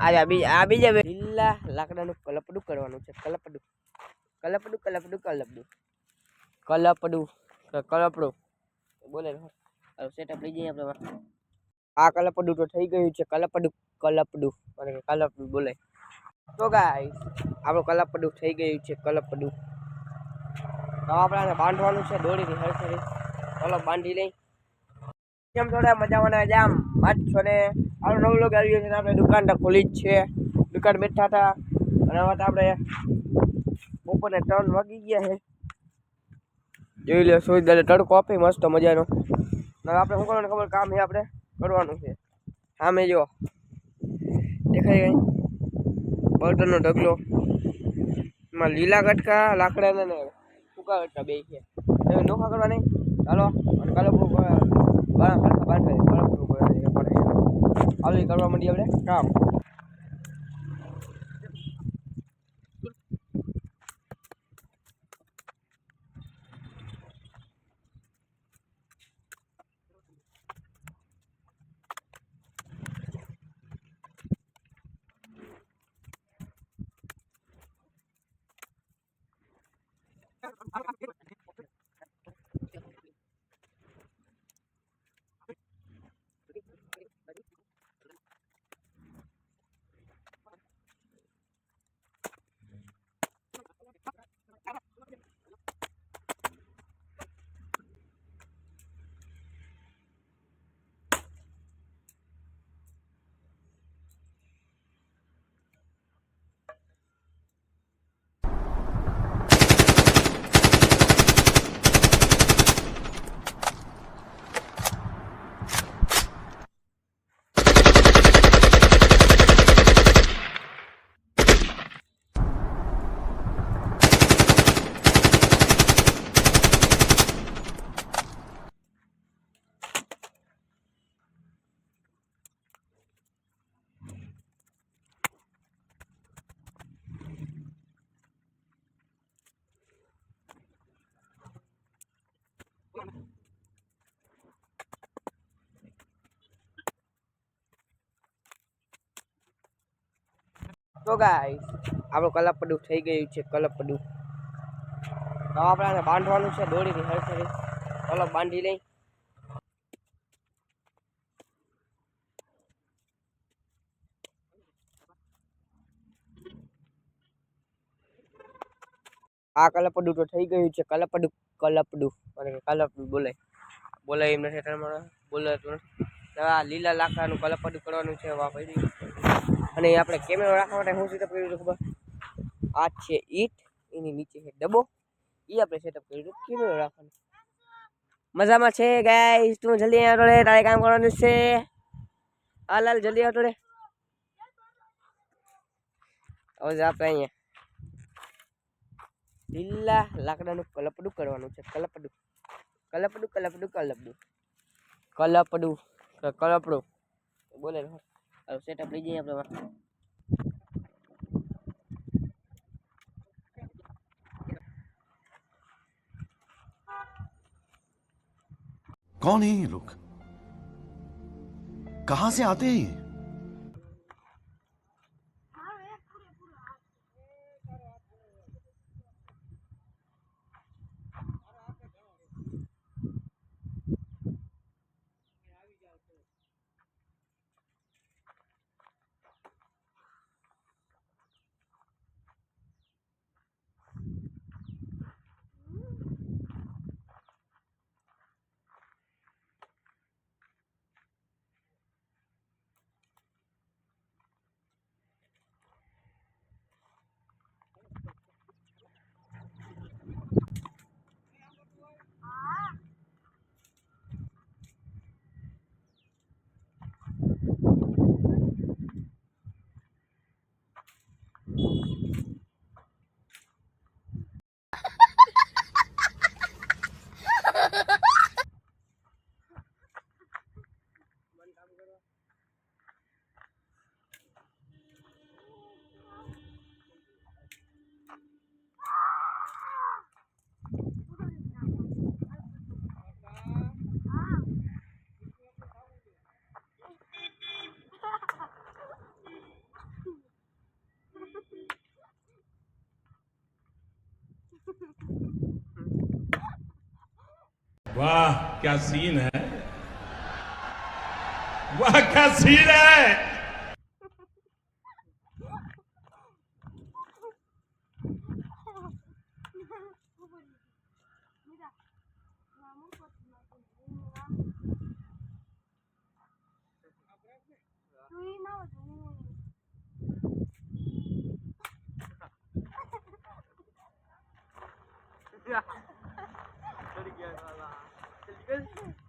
આ બીજા આ બીજા લીલા લાકડાનું કલપડું કરવાનું છે, કલપડું. કલપડું કલપડું કલપડું. કલપડું કલપડું. બોલે સેટઅપ લઈ આપણે આ કલપડું તો થઈ ગયું છે, કલપડું કલપડું કલપડું બોલે. તો ગાય આપણું કલપડું થઈ ગયું છે, કલપડું. તો આપણે બાંધવાનું છે દોડીથી હરખરી કલપ બાંધી લઈ. કેમ થોડા મજાવાના જામ પાંચ છ ને આનો નવો લોક આવી ગયો છે આપણે દુકાન તો ખોલી જ છે. દુકાન બેઠા હતા. અને હવે આપણે બપોરને ત્રણ વાગી ગયા છે. જોઈ લો સુઈ દે તડકો આપે, મસ્ત મજાનો. હવે આપણે શું કરવાનું ખબર, કામ છે આપણે કરવાનું છે. સામે જો, દેખાય ગઈ બળતણનો ઢગલો. એમાં લીલા કટકા લાકડાના ને સૂકા કટકા બે છે. નોખા કરવા નહીં ચાલો અને કલપડું બાણા ખડકા બાંધે કલપડું કરે પડે ઈ કરવા માંડીએ આપણે. કામ. તો ગાઈસ આપણું કલપડું થઈ ગયું છે, કલપડું. તો આપણે બાંધવાનું છે દોડીથી હરખરી કલપ બાંધી લઈ. આ કલપડું તો થઈ ગયું છે, કલપડું કલપડું. અને કલપડું બોલે. બોલાય એમ નથી, તમારે બોલાતું નથી. આ લીલા લાકડાનું કલપડું કરવાનું છે ભાઈ. અને આપણે કેમેરો રાખવા માટે શું સેટઅપ કર્યું ખબર? આ છે ઈટ, એની નીચે છે ડબ્બો. એ આપણે સેટઅપ કર્યું કેમેરો રાખવાનું. મજામાં છે ગાઈસ તું જલ્દી આવતો રે તારે કામ કરવાનું છે. હાલ હાલ જલ્દી આવતો રે હવે આપણે અહીંયા. લીલા લાકડાનું કલપડું કરવાનું છે, કલપડું. કલપડું કલપડું કલપડું. કલપડું, ક- કલપડું. બોલે સેટઅપ લઈ જઈએ આપણે कौन है ये लोग कहां से आते हैं ये वाह क्या सीन है वाह क्या सीन है this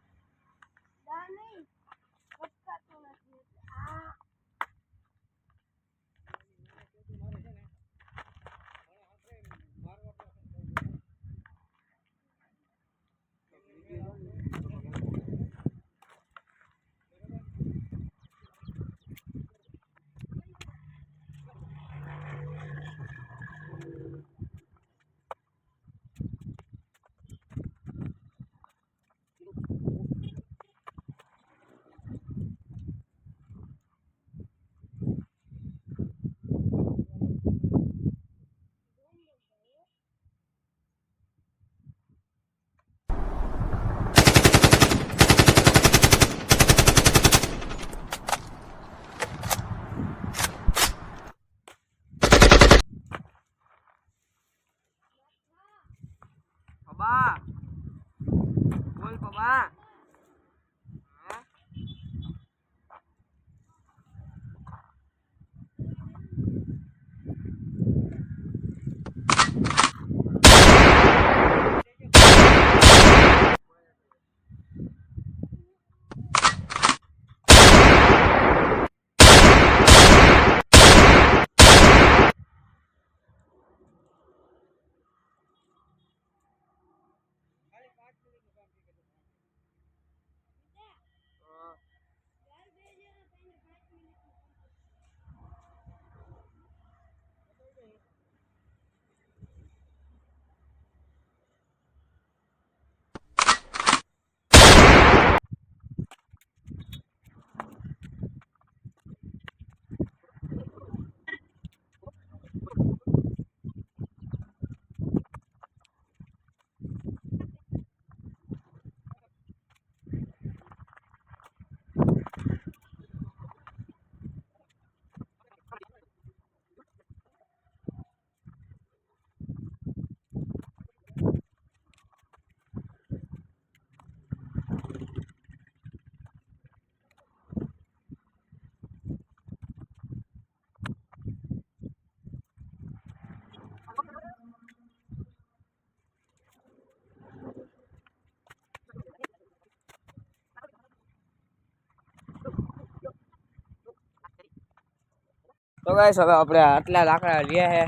તો ગાઈશ હવે આપણે આટલા લાકડા રહ્યા છે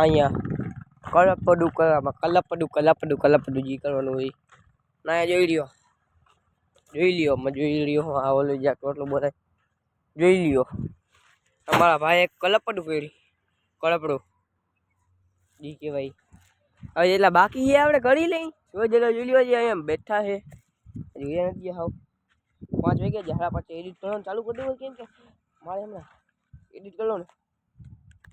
અહીંયા કલપડું કરવામાં, કલપડું કલપડું કલપડું જી કરવાનું હોય. ના જોઈ લ્યો. જોઈ લ્યો મેં જોઈ લ્યો. આ ઓલું જ્યાં કેટલું બોલાય જોઈ લ્યો. અમારા ભાઈએ કલપડું કર્યું. કલપડું. જી કહેવાય. હવે એટલા બાકી છે, આપણે કરી લઈ જો જેટલા જોઈ લ્યો છે અહીંયા બેઠા છે. જોઈએ નથી હાવ પાંચ વાગ્યા સાડા પાંચ એડિટ કરવાનું ચાલુ કરી દઉં કેમ કે મારે હમણાં એડિટ કરો ને.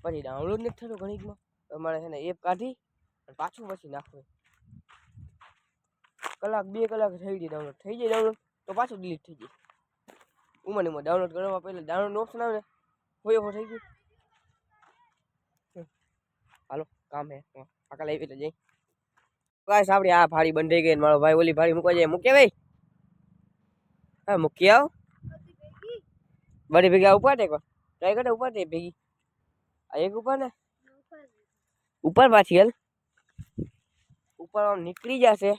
પછી ડાઉનલોડ નથી થતું ઘણીકમાં તમારે છે ને એપ કાઢી અને પાછું પછી નાખવું. કલાક, બે કલાક થઈ જાય ડાઉનલોડ થઈ જાય ડાઉનલોડ તો પાછું ડિલીટ થઈ જાય ઉમાં ઉમાં ડાઉનલોડ કરવા પહેલાં ડાઉનલોડ ઓપ્શન આવે ને, હોય હો થઈ ગયું. હાલો, કામ હે. આકા લઈ એટલે જઈ. ગાઈસ સાંભળી આ ભાડી બંધ થઈ ગઈ મારો ભાઈ ઓલી ભાડી મૂકવા જાય. મૂકે ભાઈ? હા, મૂકી આવ. બધી ભેગી ઉપાડે એક કરે ઉપર દે ભેગી એક ઉપર ને ઉપર પાછી હેલ ઉપર આમ નીકળી જશે.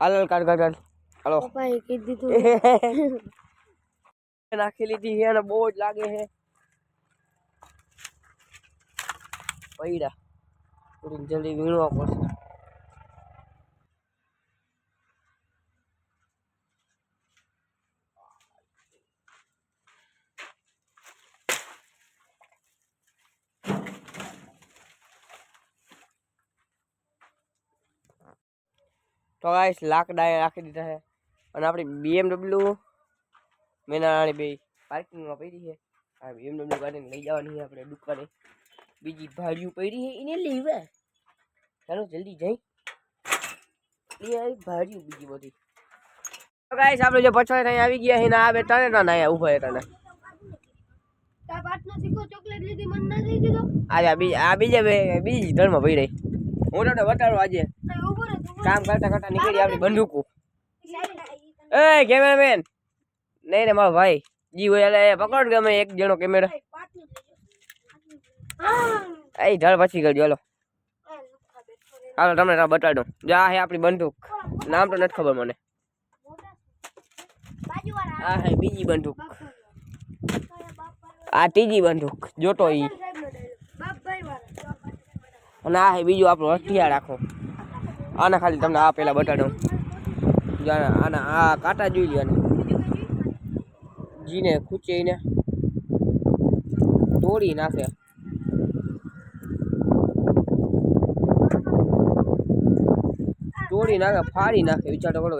હાલ હાલ કાઢ કાઢ કાઢ હાલો કીધું તું નાખી લીધી છે અને બહુ જ લાગે છે પૈડા જલ્દી વીણવા પડશે તો ગાઈશ લાકડા રાખી દીધા છે. અને આપણી બીએમડબલ્યુ મેનારાણી બે પાર્કિંગમાં પડી છે. આ BMW ગાડીને લઈ જવાની છે આપણે દુકાને. બીજી ભાડીઓ પડી છે એને લેવા ચાલો જલ્દી જઈ. લઈ આવી ભાડીઓ બીજી બધી. તો ગાઈશ આપણે જે પછવાડ ત્યાં આવી ગયા છે ને આ બે તને ત્રણ અહીંયા ઊભા હતા ને આ બીજા બે બીજી ધર્મ ભાઈ રહી. હું તમને બતાડું આજે. કામ કરતા કરતા નીકળી આપણી બંદૂકો. એ, કેમેરામેન. નહીં ને મારો ભાઈ. જી હોય એટલે પકડ ગમે એક જણો કેમેરા. એ ઢળ પછી બેઠો રે હાલો, તમને બતાડો. જો, હે આપણી બંદૂક. નામ તો નથી ખબર મને. આ હે બીજી બંદૂક. આ ત્રીજી બંદૂક. જોતો ઈ. અને આ હે બીજું આપણું હથિયાર રાખો આના ખાલી તમને આ પહેલાં બતાડો. જો આના આ કાંટા જોઈ લ્યો જીને ખૂંચીને તોડી નાખે. તોડી નાખે, ફાડી નાખે વિચાર તો કરો.